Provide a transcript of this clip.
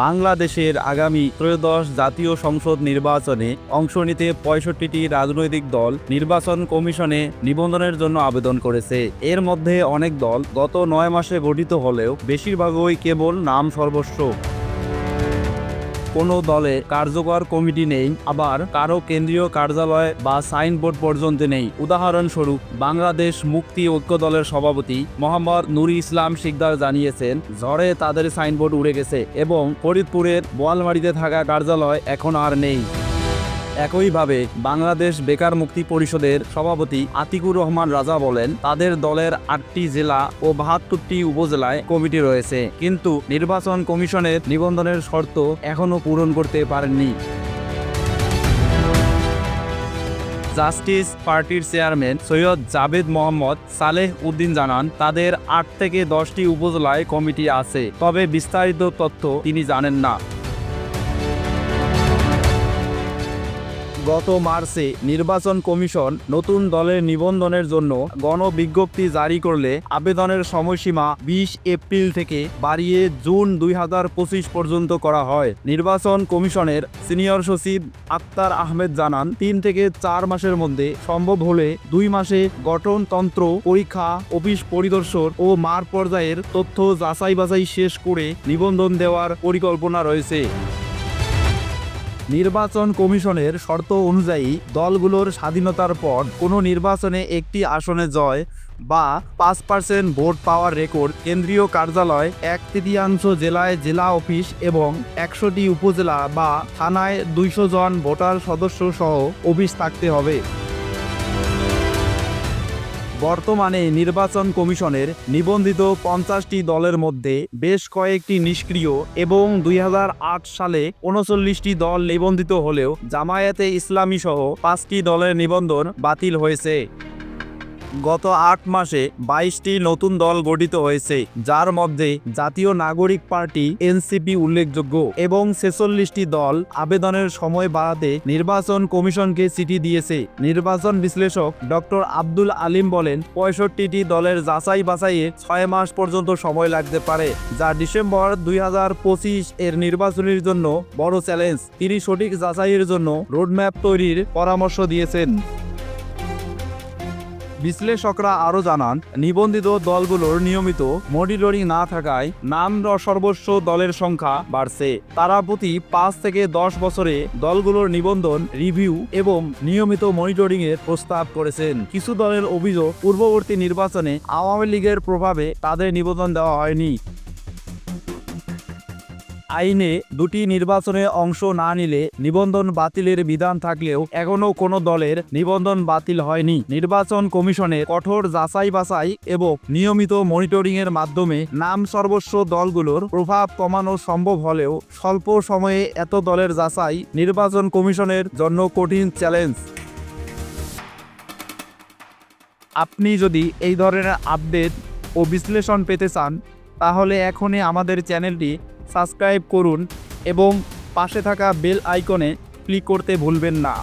বাংলাদেশের আগামী ত্রয়োদশ জাতীয় সংসদ নির্বাচনে অংশ নিতে পঁয়ষট্টিটি রাজনৈতিক দল নির্বাচন কমিশনে নিবন্ধনের জন্য আবেদন করেছে। এর মধ্যে অনেক দল গত নয় মাসে গঠিত হলেও বেশিরভাগই কেবল নাম সর্বস্ব। কোনো দলে কার্যকর কমিটি নেই, আবার কারও কেন্দ্রীয় কার্যালয় বা সাইনবোর্ড পর্যন্ত নেই। উদাহরণস্বরূপ, বাংলাদেশ মুক্তি ঐক্য দলের সভাপতি মোহাম্মদ নুর ইসলাম শিকদার জানিয়েছেন, ঝড়ে তাদের সাইনবোর্ড উড়ে গেছে এবং ফরিদপুরের বোয়ালমারিতে থাকা কার্যালয় এখন আর নেই। একইভাবে বাংলাদেশ বেকার মুক্তি পরিষদের সভাপতি আতিকুর রহমান রাজা বলেন, তাদের দলের আটটি জেলা ও বাহাত্তরটি উপজেলায় কমিটি রয়েছে, কিন্তু নির্বাচন কমিশনের নিবন্ধনের শর্ত এখনও পূরণ করতে পারেননি। জাস্টিস পার্টির চেয়ারম্যান সৈয়দ জাবেদ মোহাম্মদ সালেহ উদ্দিন জানান, তাদের আট থেকে দশটি উপজেলায় কমিটি আছে, তবে বিস্তারিত তথ্য তিনি জানেন না। গত মার্চে নির্বাচন কমিশন নতুন দলের নিবন্ধনের জন্য গণবিজ্ঞপ্তি জারি করলে আবেদনের সময়সীমা বিশ এপ্রিল থেকে বাড়িয়ে জুন দুই হাজার পঁচিশ পর্যন্ত করা হয়। নির্বাচন কমিশনের সিনিয়র সচিব আক্তার আহমেদ জানান, তিন থেকে চার মাসের মধ্যে সম্ভব হলে দুই মাসে গঠনতন্ত্র পরীক্ষা, অফিস পরিদর্শন ও মার পর্যায়ের তথ্য যাচাই বাছাই শেষ করে নিবন্ধন দেওয়ার পরিকল্পনা রয়েছে। নির্বাচন কমিশনের শর্ত অনুযায়ী দলগুলোর স্বাধীনতার পর কোনো নির্বাচনে একটি আসনে জয় বা পাঁচ পার্সেন্ট ভোট পাওয়ার রেকর্ড কেন্দ্রীয় কার্যালয় এক তৃতীয়াংশ জেলায় জেলা অফিস এবং একশোটি উপজেলা বা থানায় দুইশো জন ভোটার সদস্য সহ অফিস থাকতে হবে। বর্তমানে নির্বাচন কমিশনের নিবন্ধিত পঞ্চাশটি দলের মধ্যে বেশ কয়েকটি নিষ্ক্রিয় এবং দুই হাজার আট সালে উনচল্লিশটি দল নিবন্ধিত হলেও জামায়াতে ইসলামী সহ পাঁচটি দলের নিবন্ধন বাতিল হয়েছে। গত আট মাসে বাইশটি নতুন দল গঠিত হয়েছে, যার মধ্যে জাতীয় নাগরিক পার্টি এনসিপি উল্লেখযোগ্য এবং ছেচল্লিশটি দল আবেদনের সময় বাড়াতে নির্বাচন কমিশনকে চিঠি দিয়েছে। নির্বাচন বিশ্লেষক ডক্টর আব্দুল আলিম বলেন, পঁয়ষট্টিটি দলের যাচাই বাছাইয়ে ছয় মাস পর্যন্ত সময় লাগতে পারে, যা ডিসেম্বর দুই হাজার পঁচিশ এর নির্বাচনের জন্য বড় চ্যালেঞ্জ। তিনি সঠিক যাচাইয়ের জন্য রোডম্যাপ তৈরির পরামর্শ দিয়েছেন। বিশ্লেষকরা আরও জানান, নিবন্ধিত দলগুলোর নিয়মিত মনিটরিং না থাকায় নাম সর্বস্ব দলের সংখ্যা বাড়ছে। তারা প্রতি পাঁচ থেকে দশ বছরে দলগুলোর নিবন্ধন, রিভিউ এবং নিয়মিত মনিটরিং এর প্রস্তাব করেছেন। কিছু দলের অভিযোগ, পূর্ববর্তী নির্বাচনে আওয়ামী লীগের প্রভাবে তাদের নিবেদন দেওয়া হয়নি। আইনে দুটি নির্বাচনে অংশ না নিলে নিবন্ধন বাতিলের বিধান থাকলেও এখনও কোনো দলের নিবন্ধন বাতিল হয়নি। নির্বাচন কমিশনে কঠোর যাচাই বাছাই এবং নিয়মিত মনিটরিংয়ের মাধ্যমে নাম সর্বস্ব দলগুলোর প্রভাব কমানো সম্ভব হলেও স্বল্প সময়ে এত দলের যাচাই নির্বাচন কমিশনের জন্য কঠিন চ্যালেঞ্জ। আপনি যদি এই ধরনের আপডেট ও বিশ্লেষণ পেতে চান, তাহলে এখনই আমাদের চ্যানেলটি সাবস্ক্রাইব করুন এবং পাশে থাকা বেল আইকনে ক্লিক করতে ভুলবেন না।